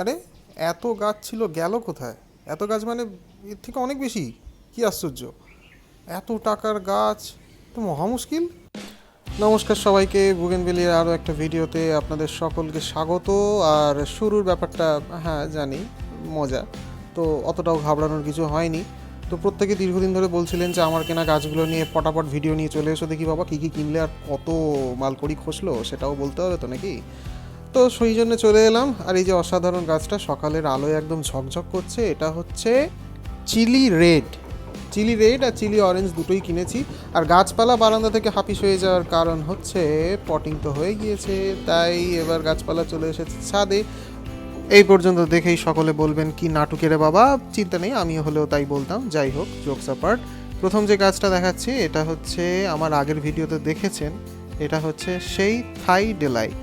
আরে, এত গাছ ছিল, গেল কোথায়? এত গাছ মানে এর থেকে অনেক বেশি? কি আশ্চর্য। এত টাকার গাছ, তো মহা মুশকিল। নমস্কার সবাইকে বুগেনবেলির আরও একটা ভিডিওতে আপনাদের সকলকে স্বাগত। আর শুরুর ব্যাপারটা হ্যাঁ জানি, মজা। তো অতটাও ঘাবড়ানোর কিছু হয়নি। তো প্রত্যেকে দীর্ঘদিন ধরে বলছিলেন যে আমার কেনা গাছগুলো নিয়ে পটাপট ভিডিও নিয়ে চলে এসো দেখি বাবা, কী কী কিনলে আর কত মালকড়ি খসলো, সেটাও বলতে হবে তো নাকি? তো সেই জন্য চলে এলাম। আর এই যে অসাধারণ গাছটা সকালের আলোয় একদম ঝকঝক করছে, এটা হচ্ছে চিলি রেড। চিলি রেড আর চিলি অরেঞ্জ দুটোই কিনেছি। আর গাছপালা বারান্দা থেকে হাপিস হয়ে যাওয়ার কারণ হচ্ছে পটিং তো হয়ে গিয়েছে, তাই এবার গাছপালা চলে এসেছে ছাদে। এই পর্যন্ত দেখেই সকলে বলবেন, কি নাটুকে রে বাবা, চিন্তা নেই, আমিও হলেও তাই বলতাম। যাই হোক, জোকস অ্যাপার্ট প্রথম যে গাছটা দেখাচ্ছি, এটা হচ্ছে আমার আগের ভিডিওতে দেখেছেন, এটা হচ্ছে সেই থাই ডিলাইট।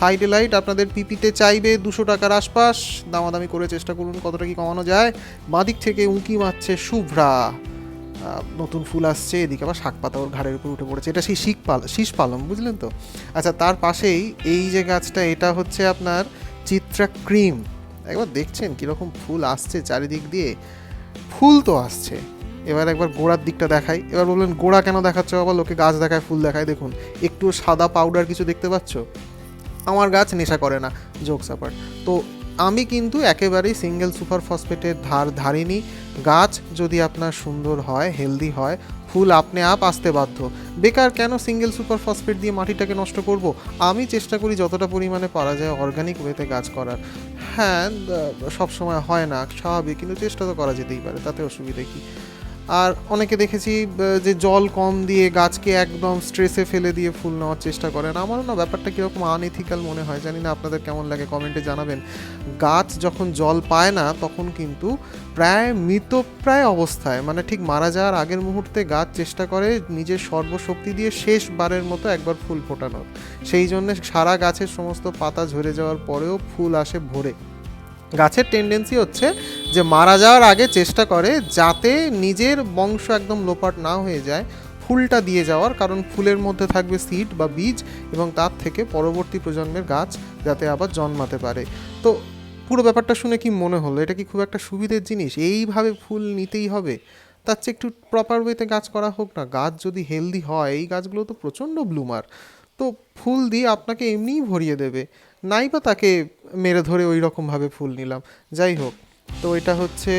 থাই আপনাদের পিপিতে চাইবে, দুশো টাকার আশপাশ। দামাদামি করে চেষ্টা করুন, কতটা কি কমানো যায়। বাঁদিক থেকে উঁকি মারছে শুভ্রা। নতুন ফুল আসছে, এদিকে আবার শাক পাতা ওর ঘাড়ের উপর উঠে পড়েছে। এটা সেই শিখ পাল, শীষ পালম বুঝলেন তো? আচ্ছা তার পাশেই এই যে গাছটা, এটা হচ্ছে আপনার চিত্রা ক্রিম। একবার দেখছেন কীরকম ফুল আসছে চারিদিক দিয়ে? ফুল তো আসছে। এবার একবার গোড়ার দিকটা দেখাই। এবার বললেন, গোড়া কেন দেখাচ্ছ আবার লোকে গাছ দেখায়, ফুল দেখায়, দেখুন। একটু সাদা পাউডার কিছু দেখতে পাচ্ছ? আমার গাছ নেশা করে না জোকস অ্যাপার্ট তো আমি কিন্তু একেবারেই সিঙ্গেল সুপার ফসফেটের ধার ধারিনি। গাছ যদি আপনার সুন্দর হয় হেলদি হয়, ফুল আপনি আপ আসতে বাধ্য। বেকার কেন সিঙ্গেল সুপার ফসফেট দিয়ে মাটিটাকে নষ্ট করব? আমি চেষ্টা করি যতটা পরিমাণে পারা যায় অর্গানিক ওয়েতে গাছ করার। হ্যাঁ সব সময় হয় না, স্বাভাবিক, কিন্তু চেষ্টা তো করা যেতেই পারে, তাতে অসুবিধা কি? আর অনেকে দেখেছি যে জল কম দিয়ে গাছকে একদম স্ট্রেসে ফেলে দিয়ে ফুল নেওয়ার চেষ্টা করেন। আমারও না ব্যাপারটা কীরকম আনএথিক্যাল মনে হয়, জানি না আপনাদের কেমন লাগে কমেন্টে জানাবেন। গাছ যখন জল পায় না, তখন কিন্তু প্রায় মৃতপ্রায় অবস্থায় মানে ঠিক মারা যাওয়ার আগের মুহূর্তে গাছ চেষ্টা করে নিজের সর্বশক্তি দিয়ে শেষবারের মতো একবার ফুল ফোটানোর। সেই জন্য সারা গাছের সমস্ত পাতা ঝরে যাওয়ার পরেও ফুল আসে ভরে। গাছের টেন্ডেন্সি হচ্ছে যে মারা যাওয়ার আগে চেষ্টা করে যাতে নিজের বংশ একদম লোপাট না হয়ে যায়, ফুলটা দিয়ে যাওয়ার। কারণ ফুলের মধ্যে থাকবে সিড বা বীজ এবং তার থেকে পরবর্তী প্রজন্মের গাছ যাতে আবার জন্মাতে পারে। তো পুরো ব্যাপারটা শুনে কি মনে হলো? এটা কি খুব একটা সুবিধের জিনিস? এইভাবে ফুল নিতেই হবে? তার চেয়ে একটু প্রপার ওয়েতে গাছ করা হোক না। গাছ যদি হেলদি হয়, এই গাছগুলো তো প্রচণ্ড ব্লুমার তো ফুল দিয়ে আপনাকে এমনিই ভরিয়ে দেবে। নাই বা তাকে মেরে ধরে ওই রকমভাবে ফুল নিলাম। যাই হোক, তো এটা হচ্ছে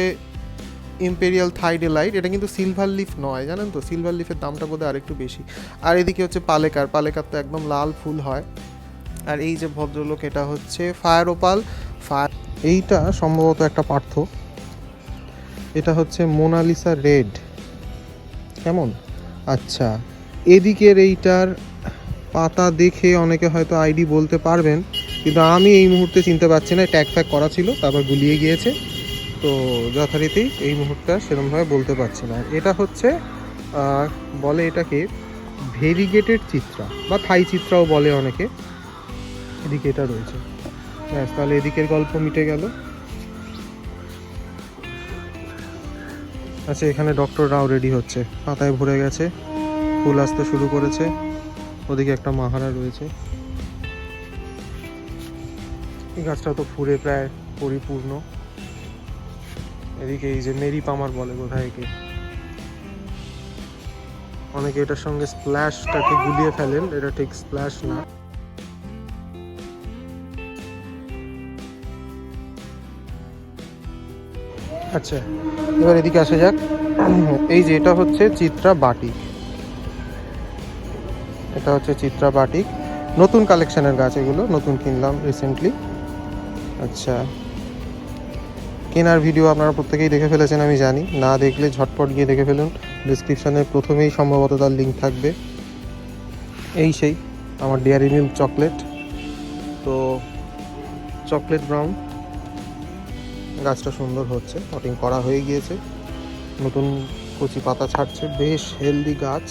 ইম্পেরিয়াল থাইডেলাইট এটা কিন্তু সিলভার লিফ নয়, জানেন তো? সিলভার লিফের দামটা বোধহয় আরেকটু বেশি। আর এদিকে হচ্ছে পালেকার। পালেকার তো একদম লাল ফুল হয়। আর এই যে ভদ্রলোক, এটা হচ্ছে ফায়ার ওপাল ফায়ার, এইটা সম্ভবত একটা পার্থ। এটা হচ্ছে মোনালিসা রেড। কেমন? আচ্ছা এদিকের এইটার পাতা দেখে অনেকে হয়তো আইডি বলতে পারবেন, কিন্তু আমি এই মুহূর্তে চিনতে পারছি না, ট্যাগ ফ্যাগ করা ছিল, তারপর গুলিয়ে গিয়েছে। তো যথারীতি এই মুহূর্তে সেরকমভাবে বলতে পারছি না। এটা হচ্ছে বলে এটাকে ভেরিগেটেড চিত্রা, বা থাই চিত্রাও বলে অনেকে। এদিকে এটা রয়েছে। ব্যাস, তাহলে এদিকের গল্প মিটে গেল। আচ্ছা এখানে ডক্টর রাও রেডি হচ্ছে। পাতায় ভরে গেছে, ফুল আসতে শুরু করেছে। ওদিকে একটা মাহারা রয়েছে। এই গাছটা তো ফুলে প্রায় পরিপূর্ণ। এদিকে এই যে মেরি পামার বলে কোথায় একে। অনেকে এটার সঙ্গে স্প্ল্যাশটাকে গুলিয়ে ফেলেন, এটা ঠিক স্প্ল্যাশ না। আচ্ছা এবার এদিকে আসা যাক। এই যে এটা হচ্ছে চিত্রা বাটিক এটা হচ্ছে চিত্রা বাটিক। নতুন কালেকশনের গাছ এগুলো, নতুন কিনলাম রিসেন্টলি আচ্ছা। কেনার ভিডিও আপনারা প্রত্যেকেই দেখে ফেলেছেন, আমি জানি। না দেখলে ঝটপট গিয়ে দেখে ফেলুন। ডিসক্রিপশানে প্রথমেই সম্ভবত তার লিঙ্ক থাকবে। এই সেই, আমার ডেয়ারি মিল্ক চকলেট তো চকলেট ব্রাউন গাছটা সুন্দর হচ্ছে পটিং করা হয়ে গিয়েছে। নতুন কচি পাতা ছাড়ছে, বেশ হেলদি গাছ।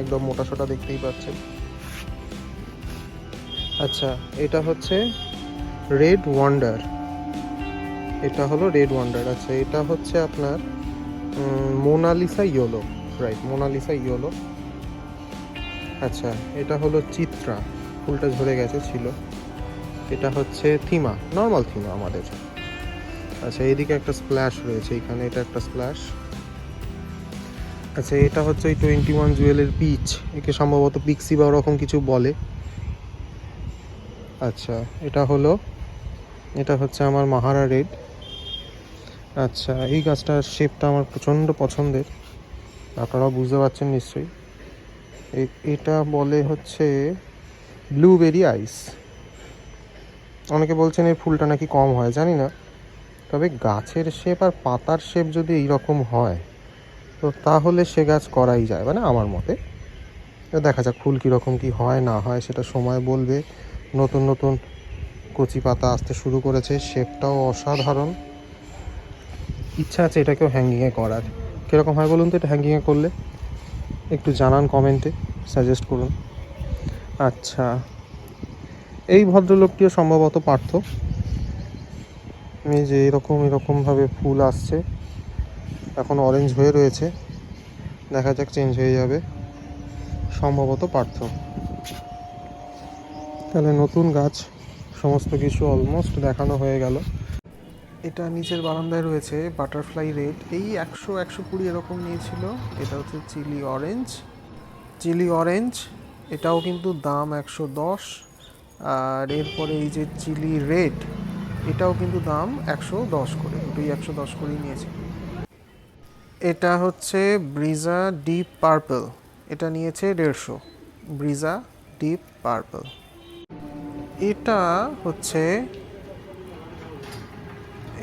একদম মোটা সোটা দেখতেই পাচ্ছেন। আচ্ছা এটা হচ্ছে রেড ওয়ান্ডার এটা হলো রেড ওয়ান্ডার আচ্ছা এটা হচ্ছে আপনার Mona Lisa yellow right Mona Lisa yellow আচ্ছা এটা হলো চিত্রা। ফুলটা ঝরে গেছে, ছিল। এটা হচ্ছে থিমা নর্মাল থিমা আমাদের। আচ্ছা এইদিকে একটা স্প্ল্যাশ রয়েছে, এখানে এটা একটা স্প্ল্যাশ আচ্ছা এটা হচ্ছে ওই টোয়েন্টি ওয়ান জুয়েলের পিচ একে সম্ভবত পিক্সি বা ওরকম কিছু বলে। আচ্ছা এটা হলো, এটা হচ্ছে আমার মাহারা রেড। আচ্ছা এই গাছটার শেপটা আমার প্রচণ্ড পছন্দের। আপনারাও বুঝতে পারছেন নিশ্চয়ই। এটা বলে হচ্ছে ব্লুবেরি আইস অনেকে বলছেন এর ফুলটা নাকি কম হয়, জানি না। তবে গাছের শেপ আর পাতার শেপ যদি এইরকম হয় তো তাহলে সে গাছ করাই যায় মানে আমার মতে। দেখা যাক ফুল কীরকম কী হয়, না হয়, সেটা সময় বলবে। নতুন নতুন কচি পাতা আসতে শুরু করেছে, শেপটাও অসাধারণ। ইচ্ছা আছে এটাকেও হ্যাঙ্গিংয়ে করার। কীরকম হয় বলুন তো এটা হ্যাঙ্গিংয়ে করলে? একটু জানান কমেন্টে সাজেস্ট করুন। আচ্ছা এই ভদ্রলোকটিও সম্ভবত পার্থ। এই যে এরকম, এরকমভাবে ফুল আসছে। অরেঞ্জ হয়ে রয়েছে। দেখা যাক চেঞ্জ হয়ে যাবে। সম্ভবত পার্থ। তাহলে নতুন গাছ, সমস্ত কিছু অলমোস্ট দেখানো হয়ে গেল। এটা নিচের বারান্দায় রয়েছে বাটারফ্লাই রেড এই একশো একশো কুড়ি এরকম নিয়েছিল। এটা হচ্ছে চিলি অরেঞ্জ চিলি অরেঞ্জ এটাও কিন্তু দাম একশো দশ। আর এরপরে এই যে চিলি রেড এটাও কিন্তু দাম একশো দশ করে। দুটোই একশো দশ করেই নিয়েছে। এটা হচ্ছে ব্রিজা ডিপ পার্পল। এটা নিয়েছে দেড়শো। ব্রিজা ডিপ পার্পল। এটা হচ্ছে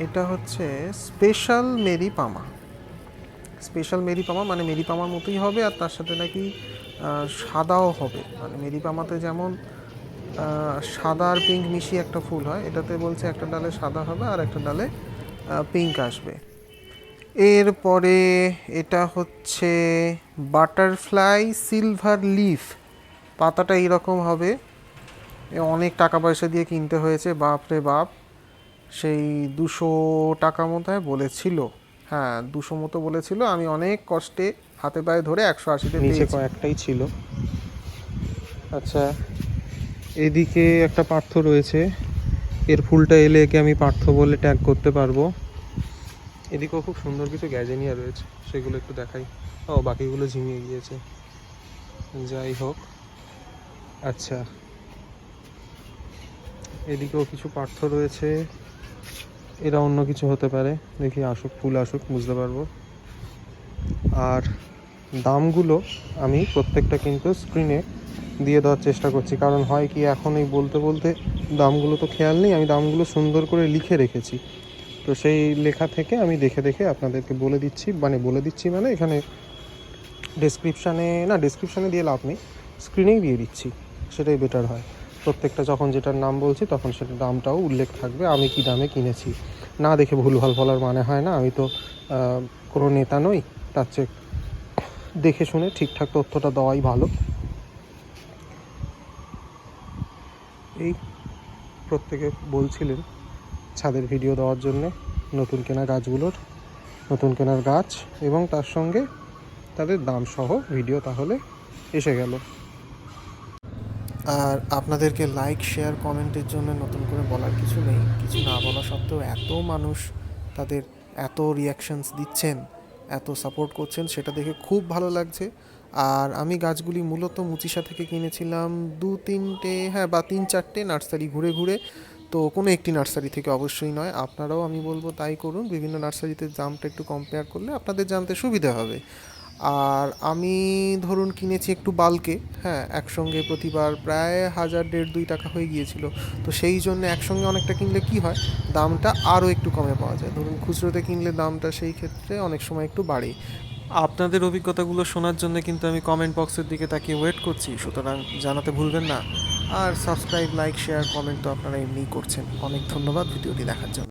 এটা হচ্ছে স্পেশাল মেরি পামা স্পেশাল মেরি পামা মানে মেরি পামার মতোই হবে আর তার সাথে নাকি সাদাও হবে। মানে মেরি পামাতে যেমন সাদা আর পিঙ্ক মিশিয়ে একটা ফুল হয়, এটাতে বলছে একটা ডালে সাদা হবে আর একটা ডালে পিঙ্ক আসবে। এরপরে এটা হচ্ছে বাটারফ্লাই সিলভার লিফ। পাতাটা এইরকম হবে। অনেক টাকা পয়সা দিয়ে কিনতে হয়েছে বাপ রে বাপ। সেই দুশো টাকা মতো বলেছিল। হ্যাঁ দুশো মতো বলেছিল। আমি অনেক কষ্টে হাতে পায়ে ধরে একশো আশিতে নিচে কয়েকটাই ছিল। আচ্ছা এদিকে একটা পার্থ রয়েছে। এর ফুলটা এলে একে আমি পার্থ বলে ট্যাগ করতে পারব। এদিকেও খুব সুন্দর কিছু গ্যাজেনিয়া রয়েছে, সেগুলো একটু দেখাই। ও, বাকিগুলো ঝিমিয়ে গিয়েছে। যাই হোক আচ্ছা। এদিকেও কিছু পার্থ রয়েছে। এরা অন্য কিছু হতে পারে। দেখি আসুক, ফুল আসুক, বুঝতে পারব। আর দামগুলো আমি প্রত্যেকটা কিন্তু স্ক্রিনে দিয়ে দেওয়ার চেষ্টা করছি। কারণ হয় কি, এখন এই বলতে বলতে দামগুলো তো খেয়াল নেই, আমি দামগুলো সুন্দর করে লিখে রেখেছি। তো সেই লেখা থেকে আমি দেখে দেখে আপনাদেরকে বলে দিচ্ছি মানে বলে দিচ্ছি মানে এখানে ডেসক্রিপশানে না ডেসক্রিপশানে দিয়ে লাভ নেই স্ক্রিনেই দিয়ে দিচ্ছি, সেটাই বেটার হয়। প্রত্যেকটা যখন যেটার নাম বলছি, তখন সেটার দামটাও উল্লেখ থাকবে, আমি কি দামে কিনেছি। না দেখে ভুলভাল বলার মানে হয় না, আমি তো কোনো নেতা নই, তার চেয়ে দেখে শুনে ঠিকঠাক তথ্যটা দেওয়াই ভালো। এই প্রত্যেকে বলছিলেন ছাদের ভিডিও দেওয়ার জন্য নতুন কেনা গাছগুলোর, নতুন কেনার গাছ এবং তার সঙ্গে তাদের দাম সহ ভিডিও তাহলে এসে গেল। আর আপনাদেরকে লাইক শেয়ার কমেন্টের জন্য নতুন করে বলার কিছু নেই। কিছু না বলা সত্ত্বেও এত মানুষ তাদের এত রিয়াকশানস দিচ্ছেন, এত সাপোর্ট করছেন, সেটা দেখে খুব ভালো লাগছে। আর আমি গাছগুলি মূলত মুচিসা থেকে কিনেছিলাম দু তিনটে হ্যাঁ বা তিন চারটে নার্সারি ঘুরে ঘুরে। তো কোনো একটি নার্সারি থেকে অবশ্যই নয়, আপনারাও আমি বলব তাই করুন। বিভিন্ন নার্সারিতে দামটা একটু কম্পেয়ার করলে আপনাদের জানতে সুবিধা হবে। আর আমি ধরুন কিনেছি একটু বালকে হ্যাঁ একসঙ্গে প্রতিবার প্রায় হাজার দেড় দুই টাকা হয়ে গিয়েছিল। তো সেই জন্য একসঙ্গে অনেকটা কিনলে কি হয়, দামটা আরও একটু কমে পাওয়া যায়। ধরুন খুচরোতে কিনলে দামটা সেই ক্ষেত্রে অনেক সময় একটু বাড়ে। আপনাদের অভিজ্ঞতাগুলো শোনার জন্য কিন্তু আমি কমেন্ট বক্সের দিকে তাকিয়ে ওয়েট করছি। সুতরাং জানাতে ভুলবেন না। আর সাবস্ক্রাইব লাইক শেয়ার কমেন্ট তো আপনারা এমনিই করছেন। অনেক ধন্যবাদ ভিডিওটি দেখার জন্য।